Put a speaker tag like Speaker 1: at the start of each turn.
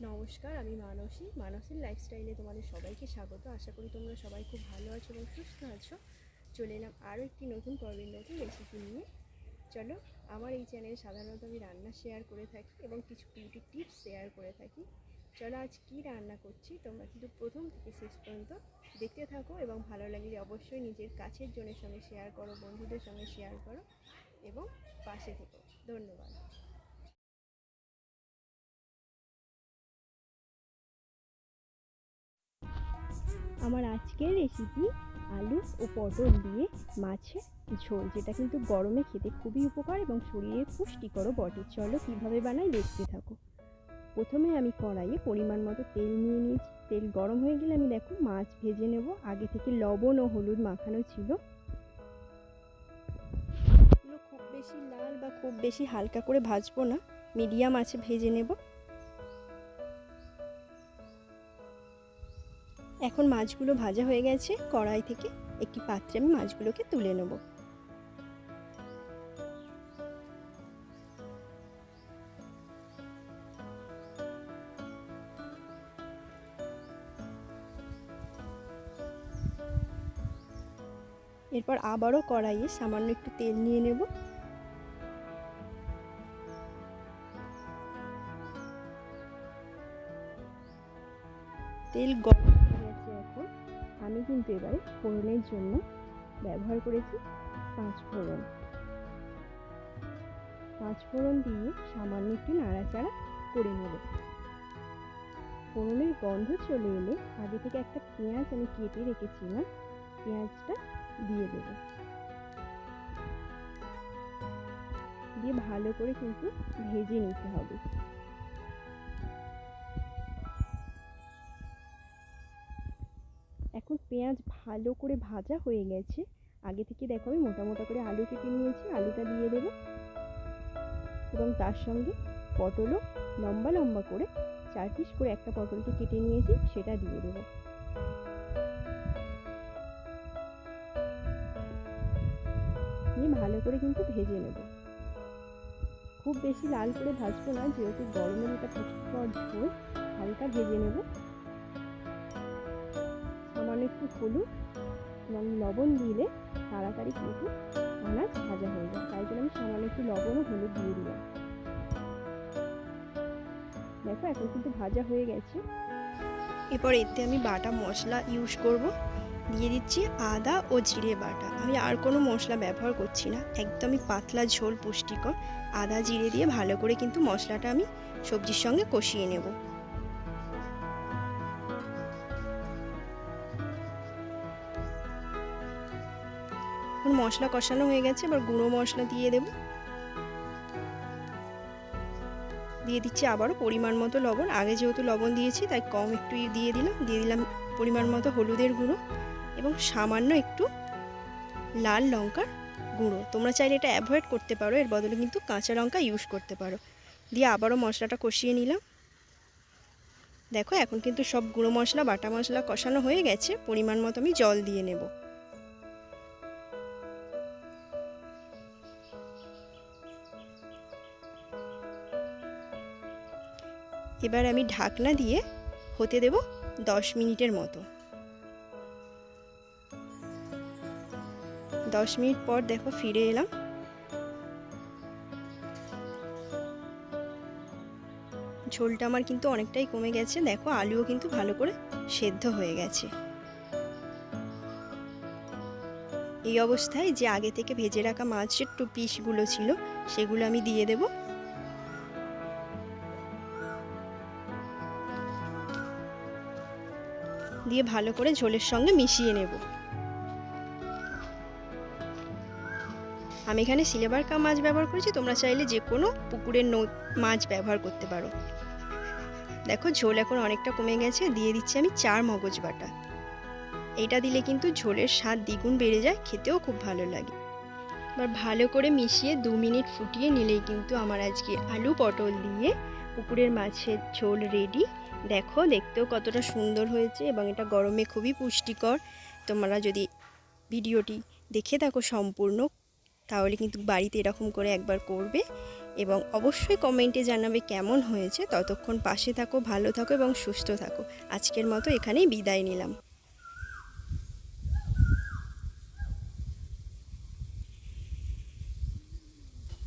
Speaker 1: নমস্কার, আমি মানসী। মানসীর লাইফস্টাইলে তোমাদের সবাইকে স্বাগত। আশা করি তোমরা সবাই খুব ভালো আছো এবং সুস্থ আছো। চলে এলাম আরও একটি নতুন পর্বের নতুন রেসিপি নিয়ে। চলো, আমার এই চ্যানেলে সাধারণত আমি রান্না শেয়ার করে থাকি এবং কিছু বিউটি টিপস শেয়ার করে থাকি। চলো, আজ কী রান্না করছি? তোমরা কিন্তু প্রথম থেকে শেষ পর্যন্ত দেখতে থাকো এবং ভালো লাগলে অবশ্যই নিজের কাছের জনের সঙ্গে শেয়ার করো, বন্ধুদের সঙ্গে শেয়ার করো এবং পাশে থেকো। ধন্যবাদ। আমার আজকের রেসিপি আলু ও পটল দিয়ে মাছের ঝোল, যেটা কিন্তু গরমে খেতে খুবই উপকার এবং শরীরে পুষ্টিকরও বটে। চলো কীভাবে বানাই দেখতে থাকো। প্রথমে আমি কড়াইয়ে পরিমাণ মতো তেল নিয়ে নিয়েছি। তেল গরম হয়ে গেলে আমি দেখো মাছ ভেজে নেব। আগে থেকে লবণ ও হলুদ মাখানো ছিল। খুব বেশি লাল বা খুব বেশি হালকা করে ভাজবো না। মিডিয়াম আছে, ভেজে নেব। এখন মাছগুলো ভাজা হয়ে গেছে, কড়াই থেকে একটি পাত্রে আমি মাছগুলোকে তুলে নেব। এরপর আবারও কড়াইয়ে সামান্য একটু তেল নিয়ে নেব। তেল গরম হয়ে আমি কিন্তু এবারে ফোড়নের জন্য ব্যবহার করেছি পাঁচ ফোড়ন। পাঁচ ফোড়ন দিয়ে সামান্য একটু নাড়াচাড়া করে নেব। ফোড়নের গন্ধ চলে এলে আগে থেকে একটা পেঁয়াজ আমি কেটে রেখেছিলাম, পেঁয়াজটা দিয়ে দেব। দিয়ে ভালো করে কিন্তু ভেজে নিতে হবে। এখন পেঁয়াজ ভালো করে ভাজা হয়ে গেছে। আগে থেকে দেখো আমি মোটা মোটা করে আলু কেটে নিয়েছি, আলুটা দিয়ে দেবো। এবং তার সঙ্গে পটলও লম্বা লম্বা করে, চার পিস করে একটা পটলকে কেটে নিয়েছি, সেটা দিয়ে দেবো। দিয়ে ভালো করে কিন্তু ভেজে নেব। খুব বেশি লাল করে ভাজবো না, যেহেতু গরমের এটা পুষ্টিকর ঝোল, হালকা ভেজে নেব। একটু হলুদ এবং লবণ দিলে তাড়াতাড়ি কিন্তু আনাজ ভাজা হয়ে যায়। তাই জন্য আমি সামান্য একটু লবণ ও হলুদ দিয়ে দিলাম। দেখো, এখন কিন্তু ভাজা হয়ে গেছে। এরপর এতে আমি বাটা মশলা ইউজ করব। দিয়ে দিচ্ছি আদা ও জিরে বাটা। আমি আর কোনো মশলা ব্যবহার করছি না। একদমই পাতলা ঝোল পুষ্টিকর। আদা, জিরে দিয়ে ভালো করে কিন্তু মশলাটা আমি সবজির সঙ্গে কষিয়ে নেব। এখন মশলা কষানো হয়ে গেছে, এবার গুঁড়ো মশলা দিয়ে দেব। দিয়ে দিচ্ছি আবারও পরিমাণ মতো লবণ। আগে যেহেতু লবণ দিয়েছি, তাই কম একটু দিয়ে দিলাম। দিয়ে দিলাম পরিমাণ মতো হলুদের গুঁড়ো এবং সামান্য একটু লাল লঙ্কার গুঁড়ো। তোমরা চাইলে এটা অ্যাভয়েড করতে পারো, এর বদলে কিন্তু কাঁচা লঙ্কা ইউজ করতে পারো। দিয়ে আবারও মশলাটা কষিয়ে নিলাম। দেখো, এখন কিন্তু সব গুঁড়ো মশলা, বাটা মশলা কষানো হয়ে গেছে। পরিমাণ মতো আমি জল দিয়ে নেব। এবার আমি ঢাকনা দিয়ে হতে দেব দশ মিনিটের মতো। দশ মিনিট পর দেখো ফিরে এলাম। ঝোলটা আমার কিন্তু অনেকটাই কমে গেছে। দেখো আলুও কিন্তু ভালো করে সেদ্ধ হয়ে গেছে। এই অবস্থায় যে আগে থেকে ভেজে রাখা মাছের টু পিসগুলো ছিল, সেগুলো আমি দিয়ে দেব। দিয়ে ভালো করে ঝোলের সঙ্গে মিশিয়ে নেব। আমি এখানে সিলেবার কা মাছ ব্যবহার করেছি, তোমরা চাইলে যে কোনো পুকুরের মাছ ব্যবহার করতে পারো। দেখো, ঝোল এখন অনেকটা কমে গেছে, দিয়ে দিচ্ছি আমি চার মগজ বাটা। এইটা দিলে কিন্তু ঝোলের স্বাদ দ্বিগুণ বেড়ে যায়, খেতেও খুব ভালো লাগে। এবার ভালো করে মিশিয়ে দু মিনিট ফুটিয়ে নিলেই কিন্তু আমার আজকে আলু পটল দিয়ে পুকুরের মাছের ঝোল রেডি দেখো, দেখতেও কতটা সুন্দর হয়েছে এবং এটা গরমে খুবই পুষ্টিকর। তোমরা যদি ভিডিওটি দেখে থাকো সম্পূর্ণ, তাহলে কিন্তু বাড়িতে এরকম করে একবার করবে এবং অবশ্যই কমেন্টে জানাবে কেমন হয়েছে। ততক্ষণ পাশে থাকো, ভালো থাকো এবং সুস্থ থাকো। আজকের মতো এখানেই বিদায় নিলাম।